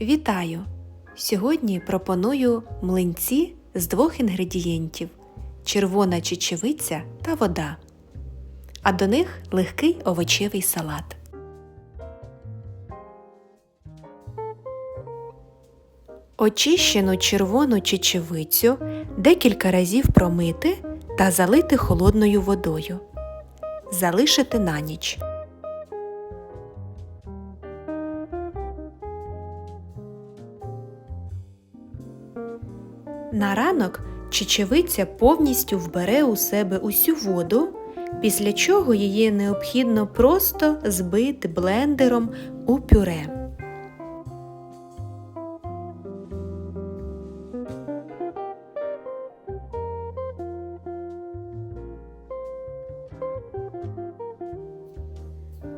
Вітаю! Сьогодні пропоную млинці з двох інгредієнтів червона чечевиця та вода. А до них легкий овочевий салат. Очищену червону чечевицю декілька разів промити та залити холодною водою. Залишити на ніч. На ранок чечевиця повністю вбере у себе усю воду, після чого її необхідно просто збити блендером у пюре.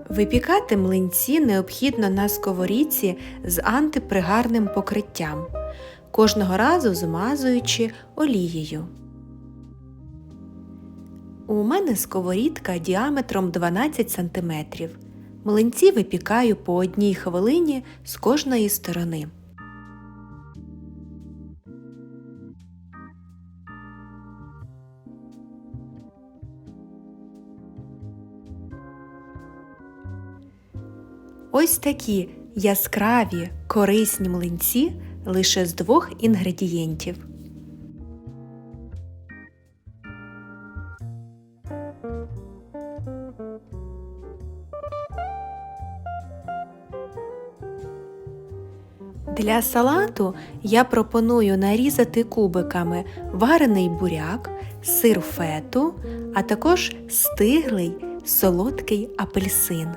Випікати млинці необхідно на сковорідці з антипригарним покриттям, кожного разу змазуючи олією. У мене сковорідка діаметром 12 см. Млинці випікаю по одній хвилині з кожної сторони. Ось такі яскраві корисні млинці лише з двох інгредієнтів. Для салату я пропоную нарізати кубиками варений буряк, сир фету, а також стиглий солодкий апельсин.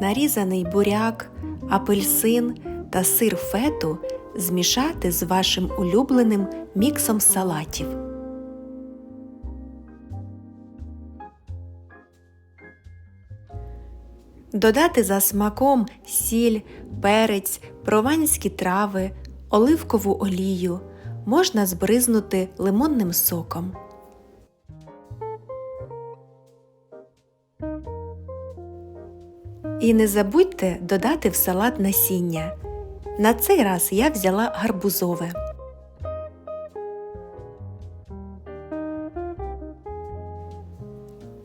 Нарізаний буряк, апельсин та сир фету змішати з вашим улюбленим міксом салатів. Додати за смаком сіль, перець, прованські трави, оливкову олію. Можна збризнути лимонним соком. І не забудьте додати в салат насіння. На цей раз я взяла гарбузове.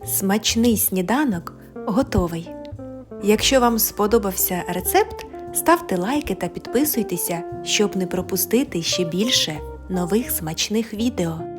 Смачний сніданок готовий. Якщо вам сподобався рецепт, ставте лайки та підписуйтеся, щоб не пропустити ще більше нових смачних відео.